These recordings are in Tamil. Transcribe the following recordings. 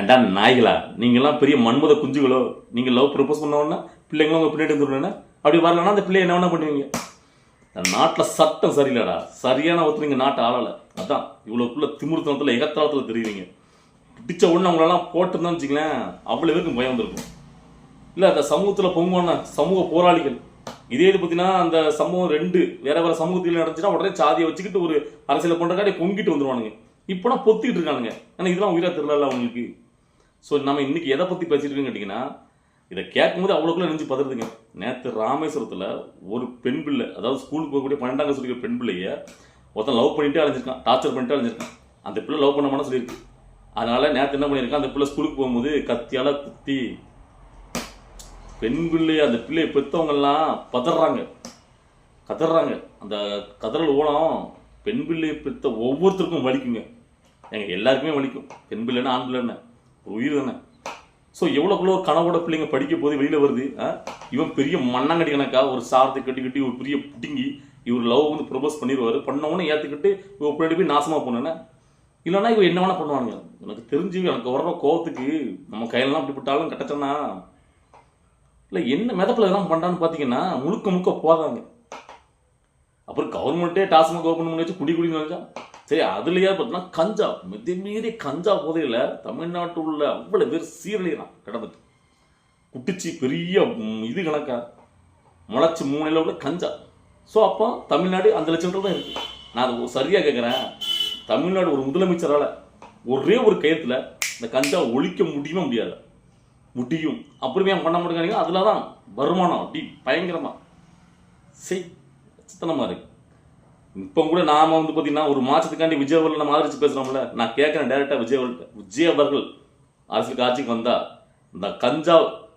ஏண்டா நாய்களா? நீங்கெல்லாம் பெரிய மன்மத குஞ்சுகளோ நீங்கள் லவ் ப்ரப்போஸ் பண்ணோன்னா பிள்ளைங்களும் உங்கள் பின்னாடி வந்துருவேன்னா அப்படி வரலன்னா அந்த பிள்ளை என்ன வேணா பண்ணுவீங்க. நாட்டில் சட்டம் சரியில்லடா. சரியான ஒருத்தர் நீங்கள் நாட்டை ஆளலை. அதான் இவ்வளோக்குள்ள திமுருத்தனத்தில் எகத்தாளத்தில் தெரியுறீங்க. பிடிச்ச உடனே அவங்களெல்லாம் போட்டிருந்தான்னு வச்சுங்களேன் அவ்வளோ பேருக்கு பயம் வந்திருக்கும். இல்லை அந்த சமூகத்தில் பொங்குவான சமூக போராளிகள். இதே இது பார்த்தீங்கன்னா அந்த சமூகம் ரெண்டு வேற வேற சமூகத்தில் நடந்துச்சுன்னா உடனே சாதியை வச்சுக்கிட்டு ஒரு அரசியல் பண்ணுறக்காடி பொங்கிட்டு வந்துருவானுங்க. இப்போனா பொத்திக்கிட்டு இருக்கானுங்க. ஏன்னா இதெல்லாம் உயிராக தெரியல அவங்களுக்கு. ஸோ நம்ம இன்னைக்கு எதை பற்றி பேசிட்டு கேட்டிங்கன்னா இதை கேட்கும்போது அவ்வளோக்குள்ள நினச்சி பதறதுங்க. நேற்று ராமேஸ்வரத்தில் ஒரு பெண் பிள்ளை அதாவது ஸ்கூலுக்கு போகக்கூடிய பன்னெண்டாம் கிளாஸ் படிக்கிற பெண் பிள்ளைய ஒருத்தன் லவ் பண்ணிட்டு அலைஞ்சிருக்கான் டார்ச்சர் பண்ணிட்டு அலைஞ்சிருக்கான். அந்த பிள்ளை லவ் பண்ண மாட்டேன்னு சொல்லியிருக்கு அதனால் நேற்று என்ன பண்ணியிருக்கான் அந்த பிள்ளை ஸ்கூலுக்கு போகும்போது கத்தியால் குத்தி பெண் பிள்ளை அந்த பிள்ளையை பெற்றவங்கெல்லாம் பதறாங்க. கதறாங்க. அந்த கதறல் ஓலம் பெண் பிள்ளையை பெற்ற ஒவ்வொருத்தருக்கும் வலிக்குங்க. எங்கள் எல்லாருக்குமே வலிக்கும். பெண் பிள்ளைன்னா ஆண் பிள்ளைன்னு. ஒரு உயிர் தானே ஸோ எவ்வளோக்குள்ள ஒரு கனவோட பிள்ளைங்க படிக்க போது வெளியில் வருது இவன் பெரிய மண்ணாங்கடி கணக்கா ஒரு சாரத்தை கட்டி கட்டி ஒரு பெரிய பிடுங்கி இவர் லவ் வந்து ப்ரொபோஸ் பண்ணிடுவாரு பண்ணவொன்னே ஏற்றுக்கிட்டு இவன் பின்னாடி போய் நாசமாக போனேன்னா இல்லைன்னா இவன் என்ன வேணா பண்ணுவானுங்க. எனக்கு தெரிஞ்சு எனக்கு வர்ற கோவத்துக்கு நம்ம கையிலலாம் அப்படி விட்டாலும் கட்டச்சனா இல்லை என்ன மெதப்பில் இதெல்லாம் பண்ணுறான்னு பார்த்தீங்கன்னா முழுக்க முழுக்க போதாங்க அப்புறம் கவர்மெண்ட்டே டாஸ்மாக் ஓப்பன் பண்ணி வச்சு குடி குடின்னு நினைச்சா? சரி அதுலயே பார்த்தீங்கன்னா கஞ்சா மிதமீறி கஞ்சா போதையில் தமிழ்நாட்டில் உள்ள அவ்வளோ பேர் சீரழிகிறான் கிடந்துட்டு குட்டிச்சி பெரிய இது கணக்கா? முளைச்சி மூணையில் உள்ள கஞ்சா. ஸோ அப்போ தமிழ்நாடு அந்த லட்சத்தில் தான் இருக்கு. நான் அதை சரியாக கேட்குறேன் தமிழ்நாடு ஒரு முதலமைச்சரால் ஒரே ஒரு கயத்தில் இந்த கஞ்சா ஒழிக்க முடியுமா முடியாது? முடியும். அப்புறமே பண்ண மாட்டேங்கிறீங்க. அதில் தான் வருமானம். அப்படி பயங்கரமாக செய் சித்தனமாக இருக்குது இப்போ கூட நாம வந்து பார்த்தீங்கன்னா ஒரு மாற்றத்துக்காண்டி விஜய் அவர்கள் நம்ம ஆதரிச்சு பேசுகிறோம்ல நான் கேட்குறேன் டேரெக்டாக விஜய் அவர்கள்ட்ட விஜய் அவர்கள் அரசியலுக்கு ஆட்சிக்கு வந்தால் இந்த கஞ்சா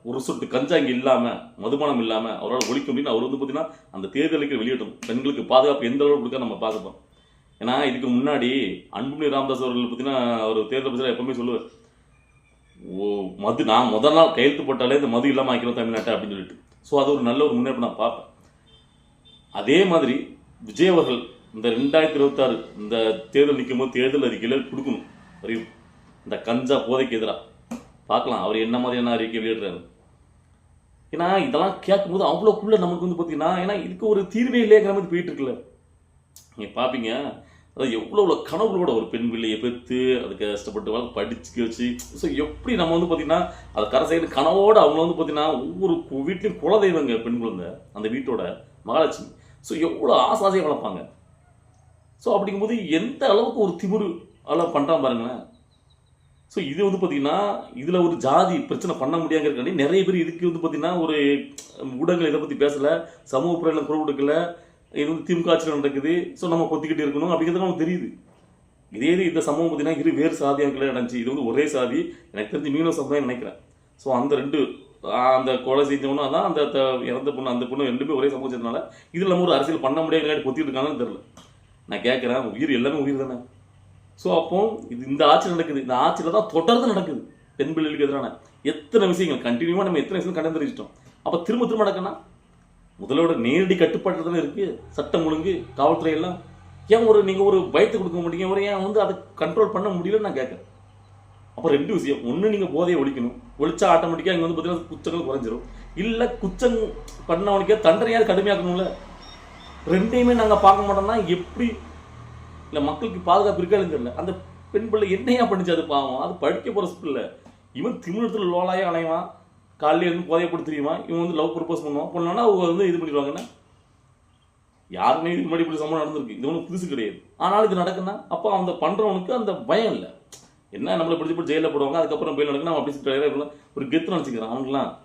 ஒரு சொட்டு கஞ்சா இங்கே இல்லாமல் மதுபானம் இல்லாமல் அவரால் ஒழிக்க முடியும் அவர் வந்து பார்த்தீங்கன்னா அந்த தேர்தலுக்கு வெளியிட்டணும் பெண்களுக்கு பாதுகாப்பு எந்த அளவுக்கு கொடுக்க நம்ம பார்க்கப்போம் ஏன்னா இதுக்கு முன்னாடி அன்புமணி ராமதாஸ் அவர்கள் பார்த்தீங்கன்னா அவர் தேர்தல் பற்றி எப்பவுமே சொல்லுவார். ஓ மது நான் முதல் நாள் கையெழுத்து போட்டாலே இந்த மது இல்லாமல் ஆக்கிறோம் தமிழ்நாட்டை அப்படின்னு சொல்லிட்டு. ஸோ அது ஒரு நல்ல ஒரு முன்னேற்றம் நான் பார்ப்பேன். அதே மாதிரி விஜய் அவர்கள் இந்த ரெண்டாயிரத்தி இருபத்தாறு இந்த தேர்தல் நிற்கும் போது தேர்தல் அறிக்கையில் கொடுக்கணும். அறியும் இந்த கஞ்சா போதைக்கு எதிராக பார்க்கலாம் அவர் என்ன மாதிரியான அறிக்கை வெளியிடுறாரு. ஏன்னா இதெல்லாம் கேட்கும்போது அவ்வளோக்குள்ள நமக்கு வந்து பார்த்தீங்கன்னா ஏன்னா இதுக்கு ஒரு தீர்வே இல்லைங்கிற மாதிரி போயிட்டு இருக்குல்ல. நீங்கள் பார்ப்பீங்க அதாவது எவ்வளோ எவ்வளோ கனவுகளோட ஒரு பெண் பிள்ளையை பெற்று அதுக்கு கஷ்டப்பட்டு வளர்த்து படிச்சு வச்சு ஸோ எப்படி நம்ம வந்து பார்த்தீங்கன்னா அது கரை சைடு கனவோடு அவங்க வந்து பார்த்தீங்கன்னா ஒவ்வொரு வீட்லேயும் குல குலதெய்வங்க பெண் குழந்தை அந்த வீட்டோட மகாலட்சுமி. ஸோ எவ்வளோ ஆசாசியாக வளர்ப்பாங்க ஸோ அப்படிங்கும்போது எந்த அளவுக்கு ஒரு திமிரு அளவு பண்ணுறான் பாருங்களேன். ஸோ இது வந்து பார்த்தீங்கன்னா இதில் ஒரு ஜாதி பிரச்சனை பண்ண முடியாங்கிறக்காண்டி நிறைய பேர் இதுக்கு வந்து பார்த்தீங்கன்னா ஒரு ஊடகங்கள் இதை பற்றி பேசலை. சமூக பிரிவில் குரல் கொடுக்கல. இது வந்து திமுக ஆட்சியில் நடக்குது. ஸோ நம்ம கொத்திக்கிட்டு இருக்கணும் அப்படிங்கிறது நமக்கு தெரியுது. இதே இது இந்த சமூகம் பார்த்தீங்கன்னா இரு வேறு சாதியாக நடந்துச்சு. இது வந்து ஒரே சாதி. எனக்கு தெரிஞ்சு மீனவ சமுதாயம் நினைக்கிறேன். ஸோ அந்த ரெண்டு அந்த கொலை செஞ்சவனும் அதான் அந்த இறந்த பொண்ணு அந்த பொண்ணு ரெண்டுமே ஒரே சமூகம் இது இதில் நம்ம ஒரு அரசியல் பண்ண முடியாது கொத்திட்டு இருக்காங்கன்னு தெரில நான் கேட்குறேன் உயிர் எல்லாமே உயிர் தானே. ஸோ அப்போ இது இந்த ஆட்சி நடக்குது. இந்த ஆட்சியில் தான் தொடர்ந்து நடக்குது. பெண் பிள்ளைகளுக்கு எதிரான எத்தனை விஷயங்கள் கண்டினியூவாக நம்ம எத்தனை விஷயம் கண்டறிஞ்சிட்டோம் அப்போ திரும்ப திரும்ப நடக்கணும் முதலோட நேரடி கட்டுப்பாட்டில் தானே இருக்குது சட்டம் ஒழுங்கு காவல்துறை எல்லாம். ஏன் ஒரு நீங்கள் ஒரு பயத்தை கொடுக்க மாட்டீங்க? ஒரு ஏன் வந்து அதை கண்ட்ரோல் பண்ண முடியலன்னு நான் கேட்குறேன் அப்போ ரெண்டு விஷயம். ஒன்று நீங்கள் போதையை ஒழிக்கணும். ஒழிச்சா ஆட்டோமேட்டிக்காக இங்கே வந்து பார்த்தீங்கன்னா குச்சங்கள் குறைஞ்சிரும். இல்லை குச்சம் பண்ணவனுக்கே தண்டனையாவது கடுமையாக்கணும்ல. ரெண்டையுமே நாங்கள் பார்க்க மாட்டோம்னா எப்படி? இல்லை மக்களுக்கு பாதுகாப்பு இருக்காதுன்னு தெரியல. அந்த பெண் பிள்ளை என்னையா பண்ணிச்சு அது பாவம்? அது படிக்க போகிற பிள்ளை இவன் திமிழத்தில் லோலாயே அலைவான். காலையில் இருந்து போதையை தெரியுமா? இவன் வந்து லவ் ப்ரப்போஸ் பண்ணுவான். பண்ணோன்னா அவங்க வந்து இது பண்ணிடுவாங்கன்னா யாருமே இதுக்கு முன்னாடி இப்படி சம்பவம் நடந்திருக்கு. இது ஒன்றும் புதுசு கிடையாது. ஆனாலும் இது நடக்குன்னா அப்போ அந்த பண்ணுறவனுக்கு அந்த பயம் இல்லை. என்ன நம்மளை பிடிச்சி போட்டு ஜெயிலில் போடுவாங்க? அதுக்கப்புறம் பெயில் நடக்குன்னா அப்படி சொல்லிட்டு ஒரு கெத்து நினச்சிக்கிறான். அவனுக்குலாம்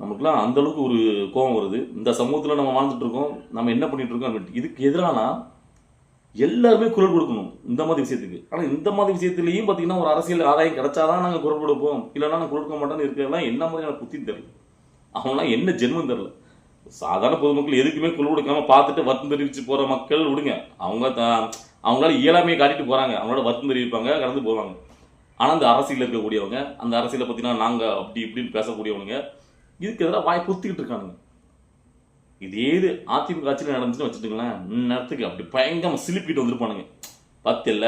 நமக்குலாம் அந்தளவுக்கு ஒரு கோபம் வருது. இந்த சமூகத்தில் நம்ம வாழ்ந்துட்டு இருக்கோம். நம்ம என்ன பண்ணிட்டு இருக்கோம் அப்படின்ட்டு. இதுக்கு எதிரானா எல்லாருமே குரல் கொடுக்கணும். இந்த மாதிரி விஷயத்துக்கு. ஆனால் இந்த மாதிரி விஷயத்துலையும் பார்த்தீங்கன்னா ஒரு அரசியல் ஆதாயம் கிடைச்சாதான் நாங்கள் குரல் கொடுப்போம். இல்லைன்னா நாங்கள் கொடுக்க மாட்டோம்னு இருக்கிறதெல்லாம் என்ன மாதிரியான புத்தி தெரில அவங்களாம் என்ன ஜென்மம் தெரில சாதாரண பொதுமக்கள் எதுக்குமே குரல் கொடுக்காம பார்த்துட்டு வருத்தம் தெரிவிச்சு போகிற மக்கள் விடுங்க. அவங்க த- அவங்களால இயலாமையை காட்டிட்டு போகிறாங்க அவங்களோட வருத்தம் தெரிவிப்பாங்க கடந்து போவாங்க. ஆனால் அந்த அரசியலில் இருக்கக்கூடியவங்க அந்த அரசியலை பார்த்தீங்கன்னா நாங்கள் அப்படி இப்படின்னு பேசக்கூடியவங்க இதுக்கு எதிராக வாய் குத்திக்கிட்டு இருக்கானுங்க. இதே இது அதிமுக ஆட்சியில் நடந்துச்சுன்னு வச்சுட்டுங்களேன் நேரத்துக்கு அப்படி பயங்கரமாக சிலிப்பிட்டு வந்திருப்பானுங்க. பத்தில்ல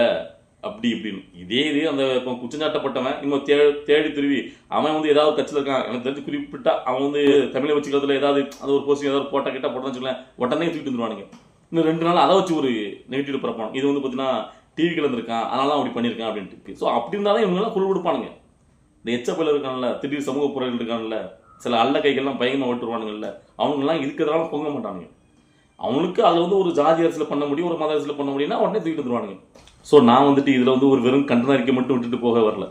அப்படி இப்படின்னு. இதே இது அந்த இப்போ குச்சஞ்சாட்டப்பட்டவன் இன்னும் தே தேடி திருவி அவன் வந்து ஏதாவது கட்சியில் இருக்கான். எனக்கு தெரிஞ்சு குறிப்பிட்டா அவன் வந்து தமிழை வச்சுக்கிறதுல ஏதாவது அது ஒரு போஸ்டிங் ஏதாவது போட்டா கேட்டால் போட்டான்னு சொல்லுவேன் உடனே தூக்கிட்டு வந்துருவானுங்க. இன்னும் ரெண்டு நாள் அதை வச்சு ஒரு நெகட்டிவ் பரப்பான் இது வந்து பார்த்தீங்கன்னா டிவி கலந்துருக்கான் அதனால அப்படி பண்ணியிருக்கான் அப்படின்ட்டு ஸோ அப்படி இருந்தாலும் இவங்கெல்லாம் குழு கொடுப்பானுங்க. இந்த எச்சப்பில் இருக்கான்ல திடீர் சமூக பொருள் இருக்கான்ல சில அல்ல கைகள்லாம் பயங்கரமாக ஓட்டுருவானுங்கல்ல அவங்கெல்லாம் இருக்கிறதால பொங்க மாட்டானுங்க. அவனுக்கு அதில் வந்து ஒரு ஜாதி அரசியல் பண்ண முடியும் ஒரு மத அரசியல் பண்ண முடியும்னா உடனே தூக்கிட்டு வந்துருவானுங்க. ஸோ நான் வந்துட்டு இதில் வந்து ஒரு வெறும் கண்டன அறிக்கை மட்டும் விட்டுட்டு போக வரல.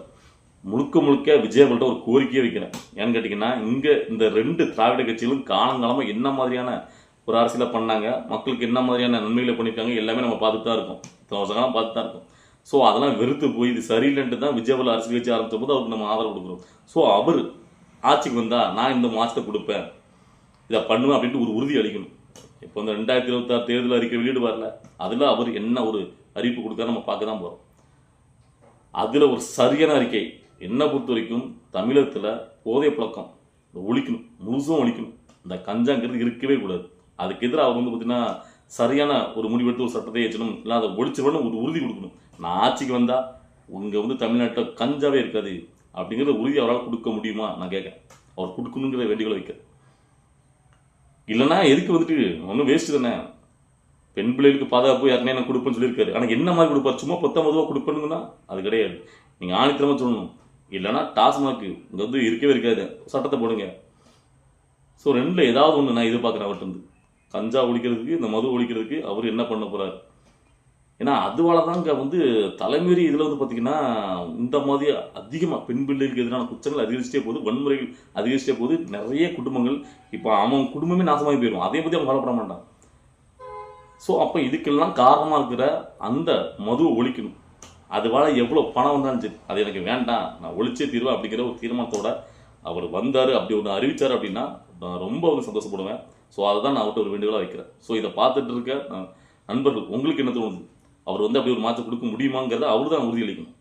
முழுக்க முழுக்க விஜயபல்ட்ட ஒரு கோரிக்கையை வைக்கிறேன். ஏன்னு கேட்டிங்கன்னா இங்கே இந்த ரெண்டு திராவிட கட்சிகளும் காலங்காலமாக என்ன மாதிரியான ஒரு அரசியலில் பண்ணாங்க. மக்களுக்கு என்ன மாதிரியான நன்மைகளை பண்ணியிருக்காங்க எல்லாமே நம்ம பார்த்துட்டு தான் இருக்கோம். இத்தனை வருஷ தான் இருக்கோம். ஸோ அதெல்லாம் வெறுத்து போய் இது சரியில்லைன்ட்டு தான் விஜயபல அரசியல் கட்சி ஆரம்பித்த போது அவருக்கு நம்ம ஆதரவு கொடுக்குறோம். ஸோ அவர் ஆட்சிக்கு வந்தால் நான் இந்த மாதத்தை கொடுப்பேன். இதை பண்ணுவேன் அப்படின்ட்டு ஒரு உறுதி அளிக்கணும். இப்போ இந்த ரெண்டாயிரத்தி இருபத்தாறு தேர்தல் அறிக்கை வெளியிடு வரல. அதில் அவர் என்ன ஒரு அறிவிப்பு கொடுத்தா நம்ம பார்க்க தான் போகிறோம் அதில் ஒரு சரியான அறிக்கை. என்னை பொறுத்த வரைக்கும் தமிழகத்தில் போதை பழக்கம். ஒழிக்கணும். முழுசும் ஒழிக்கணும். இந்த கஞ்சாங்கிறது இருக்கவே கூடாது. அதுக்கு எதிராக அவர் வந்து பார்த்தீங்கன்னா சரியான ஒரு முடிவெடுத்து ஒரு சட்டத்தை ஏற்றணும் இல்லை அதை ஒழிச்சிடணும் ஒரு உறுதி கொடுக்கணும். நான் ஆட்சிக்கு வந்தால் இங்கே வந்து தமிழ்நாட்டில் கஞ்சாவே இருக்காது அப்படிங்கிற உறுதி அவரால் கொடுக்க முடியுமா? நான் கேட்குறேன். அவர் கொடுக்கணுங்கிற வேண்டுகோளை வைக்க இல்லைன்னா எதுக்கு வந்துட்டு? ஒன்றும் வேஸ்ட் தானே. பெண் பிள்ளைகளுக்கு பாதுகாப்பு யாருமே நான் கொடுப்பேன்னு சொல்லியிருக்காரு. ஆனால் என்ன மாதிரி கொடுப்பார்? சும்மா பத்தாம் மதுவாக கொடுப்பேனுங்கன்னா அது கிடையாது. நீங்கள் ஆணித்தரமாக சொல்லணும். இல்லைன்னா டாஸ்மாக் இங்கே வந்து இருக்கவே இருக்காது. சட்டத்தை போடுங்க. ஸோ ரெண்டில் ஏதாவது ஒன்று நான் எதிர்பார்க்குறேன் அவர்கிட்ட இருந்து. கஞ்சா ஒழிக்கிறதுக்கு இந்த மது ஒழிக்கிறதுக்கு அவர் என்ன பண்ண போகிறார் ஏன்னா அதுவால தாங்க வந்து தலைமீறி இதில் வந்து பார்த்திங்கன்னா இந்த மாதிரி அதிகமாக பெண் பிள்ளைகளுக்கு எதிரான குற்றங்கள் அதிகரிச்சிட்டே போகுது வன்முறைகள் அதிகரிச்சிட்டே போகுது நிறைய குடும்பங்கள் இப்போ அவன் குடும்பமே நாசமாகி போயிடும் அதே பற்றி அவன் கவலைப்பட மாட்டான். ஸோ அப்போ இதுக்கெல்லாம் காரணமாக இருக்கிற அந்த மதுவை ஒழிக்கணும். அதுவால எவ்வளோ பணம் வந்தாலும் சரி அது எனக்கு வேண்டாம் நான் ஒழிச்சே தீர்வேன் அப்படிங்கிற ஒரு தீர்மானத்தோட அவர் வந்தார் அப்படி ஒன்று அறிவிச்சார் அப்படின்னா நான் ரொம்ப வந்து சந்தோஷப்படுவேன். ஸோ அதை தான் நான் அவர்கிட்ட ஒரு வேண்டுகோளாக வைக்கிறேன். ஸோ இதை பார்த்துட்டு இருக்க நண்பர்கள் உங்களுக்கு என்ன தோணுது? அவர் வந்து அப்படி ஒரு மாற்றம் கொடுக்க முடியுமாங்கிறத அவர் தான் உறுதியளிக்கணும்.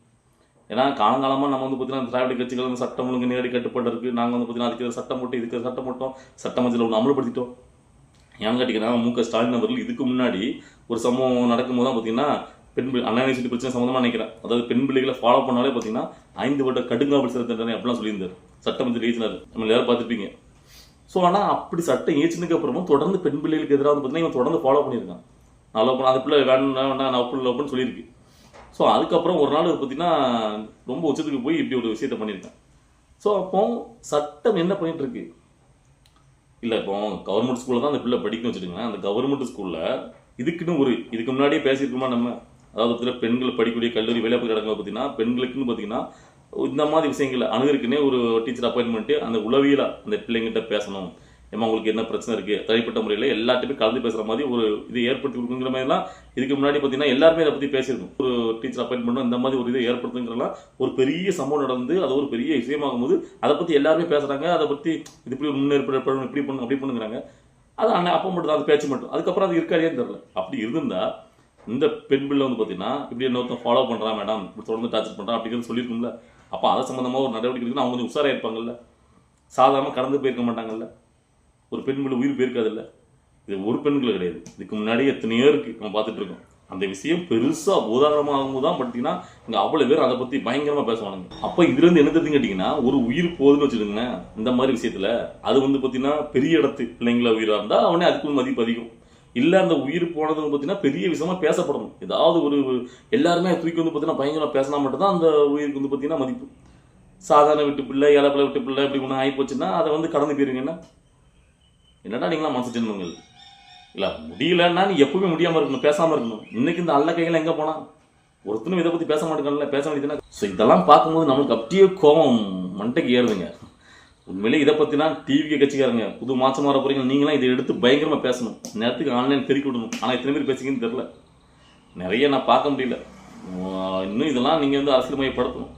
ஏன்னா காலங்காலமாக நம்ம வந்து பார்த்தீங்கன்னா திராவிட கட்சிகள் வந்து சட்டம் ஒழுங்கு நேரடி கட்டுப்பாடு இருக்குது நாங்கள் வந்து பார்த்தீங்கன்னா அதுக்கு சட்டம் போட்டு இதுக்கு சட்டம் போட்டோம். சட்டமன்றத்தில் ஒன்று அமல்படுத்திட்டோம். ஏன்னு கேட்டிங்கன்னா மு க ஸ்டாலின் அவர்கள் இதுக்கு முன்னாடி ஒரு சம்பவம் நடக்கும்போது தான் பார்த்தீங்கன்னா பெண் பிள்ளை அண்ணா யூனிவர்சிட்டி பிரச்சனை சம்மந்தமாக நினைக்கிறேன். அதாவது பெண் பிள்ளைகளை ஃபாலோ பண்ணாலே பார்த்தீங்கன்னா ஐந்து வட்ட கடுங்காவல் சிறை தண்டனை அப்படிலாம் சொல்லியிருந்தார். சட்டமன்ற ஏற்றினார் நம்ம எல்லாரும் பார்த்துருப்பீங்க. ஸோ ஆனால் அப்படி சட்டம் ஏற்றினதுக்கு அப்புறமும் தொடர்ந்து பெண் பிள்ளைகளுக்கு எதிராக வந்து பார்த்தீங்கன்னா இவன் தொடர்ந்து ஃபாலோ பண்ணியிருக்கான். நான் லவ் பண்ண அது பிள்ளை வேணும் வேண்டாம் நான் அப்படி லவ் சொல்லியிருக்கு. ஸோ அதுக்கப்புறம் ஒரு நாள் பார்த்தீங்கன்னா ரொம்ப உச்சத்துக்கு போய் இப்படி ஒரு விஷயத்த பண்ணியிருக்கேன். ஸோ அப்போ சட்டம் என்ன பண்ணிட்டு இருக்கு இல்லை இப்போ கவர்மெண்ட் ஸ்கூலில் தான் அந்த பிள்ளை படிக்கணும் வச்சுருக்கேன் அந்த கவர்மெண்ட் ஸ்கூலில் இதுக்குன்னு ஒரு இதுக்கு முன்னாடியே பேசியிருக்கோமா நம்ம? அதாவது பெண்கள் படிக்கக்கூடிய கல்லூரி வேலை கிடங்க பார்த்தீங்கன்னா பெண்களுக்குன்னு பார்த்தீங்கன்னா இந்த மாதிரி விஷயங்கள் அணுகிறதுக்குன்னே ஒரு டீச்சர் அப்பாயின்மெண்ட்டு அந்த உளவியலாக அந்த பிள்ளைங்கிட்ட பேசணும். ஏமா உங்களுக்கு என்ன பிரச்சனை இருக்குது தனிப்பட்ட முறையில் எல்லாத்தையுமே கலந்து பேசுகிற மாதிரி ஒரு இது ஏற்படுத்தி கொடுக்குங்கிற மாதிரிலாம் இதுக்கு முன்னாடி பார்த்தீங்கன்னா எல்லாருமே அதை பற்றி பேசியிருக்கோம். ஒரு டீச்சர் அப்பாயின்மெண்ட் இந்த மாதிரி ஒரு இதை ஏற்படுத்துங்கிறலாம் ஒரு பெரிய சம்பவம் நடந்து அது ஒரு பெரிய விஷயமாகும் போது அதை பற்றி எல்லாருமே பேசுகிறாங்க அதை பற்றி இது இப்படி முன்னேற்படணும் இப்படி பண்ணணும் அப்படி பண்ணுங்கிறாங்க. அது அண்ணன் அப்போ மட்டும் அது பேச்சு மட்டும். அதுக்கப்புறம் அது இருக்காதேன்னு தெரில அப்படி இருந்தால் இந்த பெண் பிள்ளை வந்து பார்த்தீங்கன்னா இப்படி இன்னொருத்தன் ஃபாலோ பண்ணுறான் மேடம் இப்படி தொடர்ந்து டார்ச்சர் பண்ணுறான் அப்படிங்கிறது சொல்லியிருக்கும்ல. அப்போ அதை சம்மந்தமாக ஒரு நடவடிக்கை இருக்குன்னு அவங்க கொஞ்சம் உஷாராக இருப்பாங்கல்ல. சாதாரணமாக கடந்து போயிருக்க மாட்டாங்கல்ல. ஒரு பெண்கள் உயிர் போயிருக்காதுல்ல. இது ஒரு பெண்கள் கிடையாது. இதுக்கு முன்னாடி எத்தனையோ இருக்குது நம்ம பார்த்துட்டு இருக்கோம். அந்த விஷயம் பெருசாக உதாரணமாகும் தான் பார்த்தீங்கன்னா இங்கே அவ்வளோ பேர் அதை பற்றி பயங்கரமாக பேசுவானுங்க. அப்போ இதுலேருந்து என்ன தெரிஞ்சு கேட்டிங்கன்னா ஒரு உயிர் போகுதுன்னு வச்சுக்கோங்களேன் இந்த மாதிரி விஷயத்துல அது வந்து பார்த்தீங்கன்னா பெரிய இடத்து பிள்ளைங்கள உயிராக இருந்தால் அவனே அதுக்குள்ள மதிப்பு அதிகம். இல்லை அந்த உயிர் போனது பார்த்தீங்கன்னா பெரிய விஷயமா பேசப்படணும். ஏதாவது ஒரு எல்லாருமே தூக்கி வந்து பார்த்தீங்கன்னா பயங்கரமாக பேசினா மட்டும்தான் அந்த உயிருக்கு வந்து பார்த்தீங்கன்னா மதிப்பு. சாதாரண விட்டு பிள்ளை ஏழை விட்டு பிள்ளை இப்படி ஒன்று ஆகி போச்சுன்னா அதை வந்து கடந்து போயிருங்கன்னா என்னடா நீங்களாம் மனசு ஜென்மங்கள் இல்லை முடியலன்னா நீ எப்பவுமே முடியாமல் இருக்கணும் பேசாமல் இருக்கணும். இன்னைக்கு இந்த அல்ல கைகள் எங்கே போனால் ஒருத்தனும் இதை பற்றி பேச மாட்டேங்கல பேச வேண்டியதுன்னா ஸோ இதெல்லாம் பார்க்கும்போது நம்மளுக்கு அப்படியே கோபம் மண்டைக்கு ஏறுதுங்க. உண்மையிலே இதை பற்றினா டிவி கட்சிக்காரங்க புது மாதம் வர போகிறீங்க நீங்களாம் இதை எடுத்து பயங்கரமாக பேசணும். நேரத்துக்கு ஆன்லைன் பெருக்கி விடணும். ஆனால் இத்தனை பேர் பேசிங்கன்னு தெரில நிறைய நான் பார்க்க முடியல. இன்னும் இதெல்லாம் நீங்கள் வந்து அரசியல் மையப்படுத்தணும்.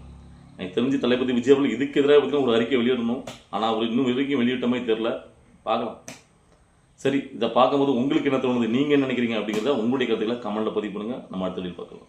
எனக்கு தெரிஞ்சு தளபதி விஜய் அவர்கள் இதுக்கு எதிராக பார்த்தீங்கன்னா ஒரு அறிக்கை வெளியிடணும். ஆனால் அவர் இன்னும் வரைக்கும் வெளியிட்ட மாதிரி தெரில பார்க்கலாம். சரி இதை பார்க்கும்போது உங்களுக்கு என்ன தோணுது? நீங்கள் என்ன நினைக்கிறீங்க அப்படிங்கிறத உங்களுடைய கருத்துக்களை கமெண்ட்டில் பதிவு பண்ணுங்கள் நம்ம அடுத்த வீடியோவில் பார்க்கலாம்.